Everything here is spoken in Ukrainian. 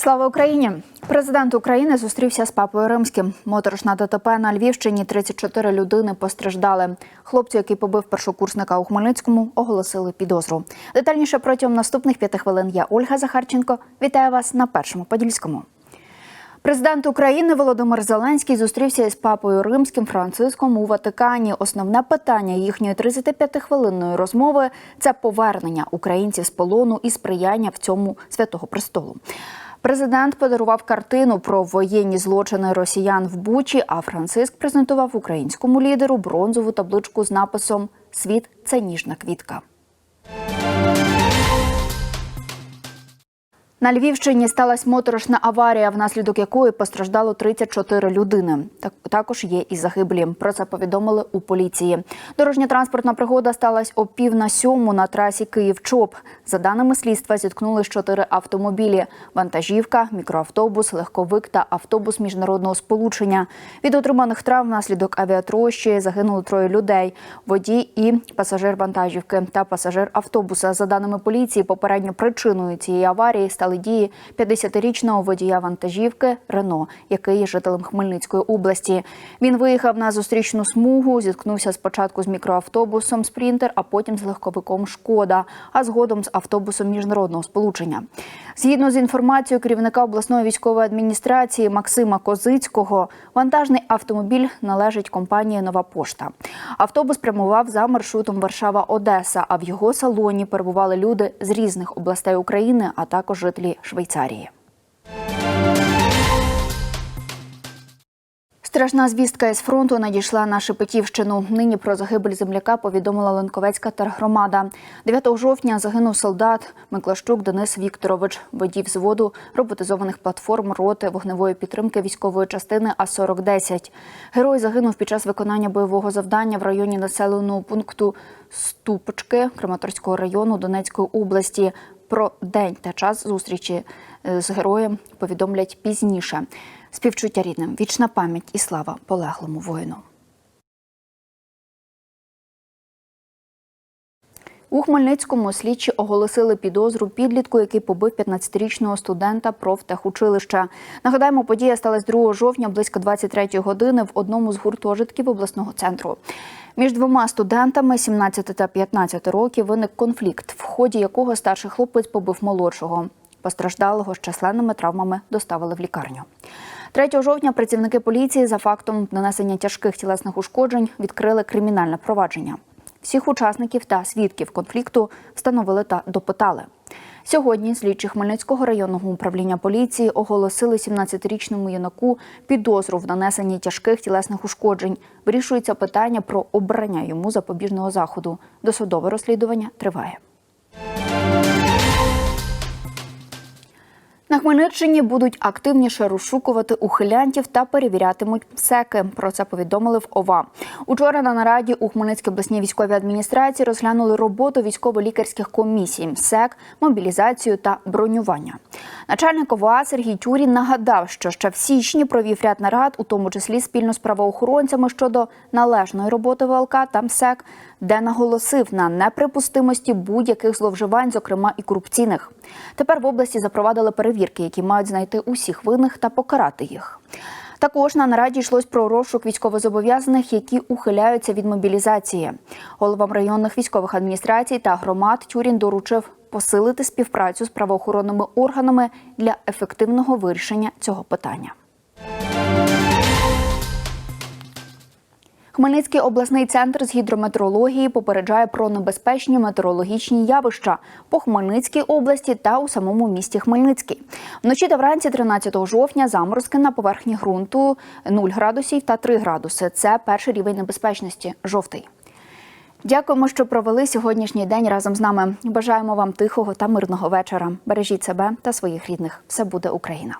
Слава Україні! Президент України зустрівся з папою римським. Моторошна ДТП на Львівщині 34 людини постраждали. Хлопцю, який побив першокурсника у Хмельницькому, оголосили підозру. Детальніше протягом наступних п'яти хвилин я Ольга Захарченко. Вітаю вас на першому подільському. Президент України Володимир Зеленський зустрівся із папою римським Франциском у Ватикані. Основне питання їхньої 35-хвилинної розмови це повернення українців з полону і сприяння в цьому святого престолу. Президент подарував картину про воєнні злочини росіян в Бучі. А Франциск презентував українському лідеру бронзову табличку з написом Світ це ніжна квітка. На Львівщині сталася моторошна аварія, внаслідок якої постраждало 34 людини. Так також є і загиблі. Про це повідомили у поліції. Дорожня транспортна пригода сталася о пів на сьому на трасі Київ-Чоп. За даними слідства, зіткнулись чотири автомобілі: вантажівка, мікроавтобус, легковик та автобус міжнародного сполучення. Від отриманих травм внаслідок авіатрощі загинули троє людей: водій і пасажир вантажівки та пасажир автобуса. За даними поліції, попередньо причиною цієї аварії стали дії 50-річного водія вантажівки Рено, який є жителем Хмельницької області. Він виїхав на зустрічну смугу, зіткнувся спочатку з мікроавтобусом Спрінтер, а потім з легковиком Шкода, а згодом з автобусом міжнародного сполучення. Згідно з інформацією керівника обласної військової адміністрації Максима Козицького, вантажний автомобіль належить компанії Нова пошта. Автобус прямував за маршрутом Варшава-Одеса, а в його салоні перебували люди з різних областей України, а також жителі Швейцарії. Страшна звістка із фронту надійшла на Шепетівщину. Нині про загибель земляка повідомила Ленковецька тергромада. 9 жовтня загинув солдат Миклащук Денис Вікторович, водій взводу роботизованих платформ роти вогневої підтримки військової частини А-4010. Герой загинув під час виконання бойового завдання в районі населеного пункту Ступочки Краматорського району Донецької області. Про день та час зустрічі з героєм повідомлять пізніше. Співчуття рідним, вічна пам'ять і слава полеглому воїну. У Хмельницькому слідчі оголосили підозру підлітку, який побив 15-річного студента профтехучилища. Нагадаємо, подія сталася 2 жовтня близько 23 години в одному з гуртожитків обласного центру. Між двома студентами 17 та 15 років виник конфлікт, в ході якого старший хлопець побив молодшого. Постраждалого з численними травмами доставили в лікарню. 3 жовтня працівники поліції за фактом нанесення тяжких тілесних ушкоджень відкрили кримінальне провадження. Всіх учасників та свідків конфлікту встановили та допитали. Сьогодні слідчі Хмельницького районного управління поліції оголосили 17-річному юнаку підозру в нанесенні тяжких тілесних ушкоджень. Вирішується питання про обрання йому запобіжного заходу. Досудове розслідування триває. Хмельниччині будуть активніше розшукувати ухилянтів та перевірятимуть СЕКи. Про це повідомили в ОВА. Учора на нараді у Хмельницькій обласній військовій адміністрації розглянули роботу військово-лікарських комісій, СЕК, мобілізацію та бронювання. Начальник ОВА Сергій Тюрін нагадав, що ще в січні провів ряд нарад, у тому числі спільно з правоохоронцями щодо належної роботи ВЛК та МСЕК, де наголосив на неприпустимості будь-яких зловживань, зокрема і корупційних. Тепер в області запровадили перевірки, які мають знайти усіх винних та покарати їх. Також на нараді йшлось про розшук військовозобов'язаних, які ухиляються від мобілізації. Головам районних військових адміністрацій та громад Тюрін доручив посилити співпрацю з правоохоронними органами для ефективного вирішення цього питання. Хмельницький обласний центр з гідрометеорології попереджає про небезпечні метеорологічні явища по Хмельницькій області та у самому місті Хмельницький. Вночі та вранці 13 жовтня заморозки на поверхні ґрунту 0 градусів та 3 градуси. Це перший рівень небезпечності жовтий. Дякуємо, що провели сьогоднішній день разом з нами. Бажаємо вам тихого та мирного вечора. Бережіть себе та своїх рідних. Все буде Україна.